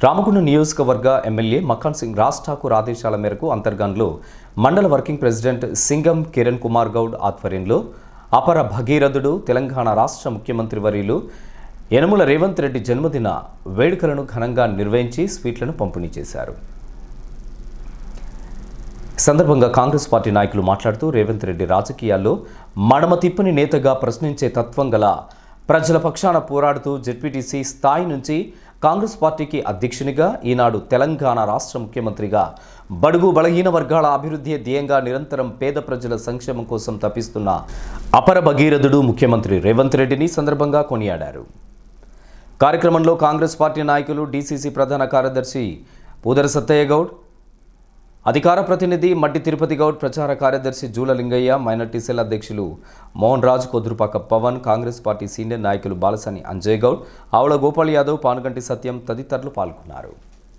రామగుండం నియోజకవర్గ ఎమ్మెల్యే మక్కన్ సింగ్ రాజ్ ఠాకూర్ ఆదేశాల మేరకు అంతర్గన్లో మండల వర్కింగ్ ప్రెసిడెంట్ సింగం కిరణ్ కుమార్ గౌడ్ ఆధ్వర్యంలో అపర భగీరథుడు తెలంగాణ రాష్ట్ర ముఖ్యమంత్రి వర్యులు యనమల రేవంత్ రెడ్డి జన్మదిన వేడుకలను ఘనంగా నిర్వహించి స్వీట్లను పంపిణీ చేశారు. సందర్భంగా కాంగ్రెస్ పార్టీ నాయకులు మాట్లాడుతూ రేవంత్ రెడ్డి రాజకీయాల్లో మడమ తిప్పని నేతగా ప్రశ్నించే తత్వం గల ప్రజల పక్షాన పోరాడుతూ జెడ్పీటీసీ స్థాయి నుంచి కాంగ్రెస్ పార్టీకి అధ్యక్షునిగా ఈనాడు తెలంగాణ రాష్ట్ర ముఖ్యమంత్రిగా బడుగు బలహీన వర్గాల అభివృద్ధి ధ్యేయంగా నిరంతరం పేద ప్రజల సంక్షేమం కోసం తప్పిస్తున్న అపర భగీరథుడు ముఖ్యమంత్రి రేవంత్ రెడ్డిని సందర్భంగా కొనియాడారు. కార్యక్రమంలో కాంగ్రెస్ పార్టీ నాయకులు డీసీసీ ప్రధాన కార్యదర్శి పూదర సత్తయ్య గౌడ్ అధికార ప్రతినిధి మట్టి తిరుపతి గౌడ్ ప్రచార కార్యదర్శి జూల లింగయ్య మైనార్టీ సెల్ అధ్యక్షులు మోహన్ రాజ్ కొద్రుపాక పవన్ కాంగ్రెస్ పార్టీ సీనియర్ నాయకులు బాలసాని అంజయ్ గౌడ్ ఆవుల గోపాల్ యాదవ్ పానుగంటి సత్యం తదితరులు పాల్గొన్నారు.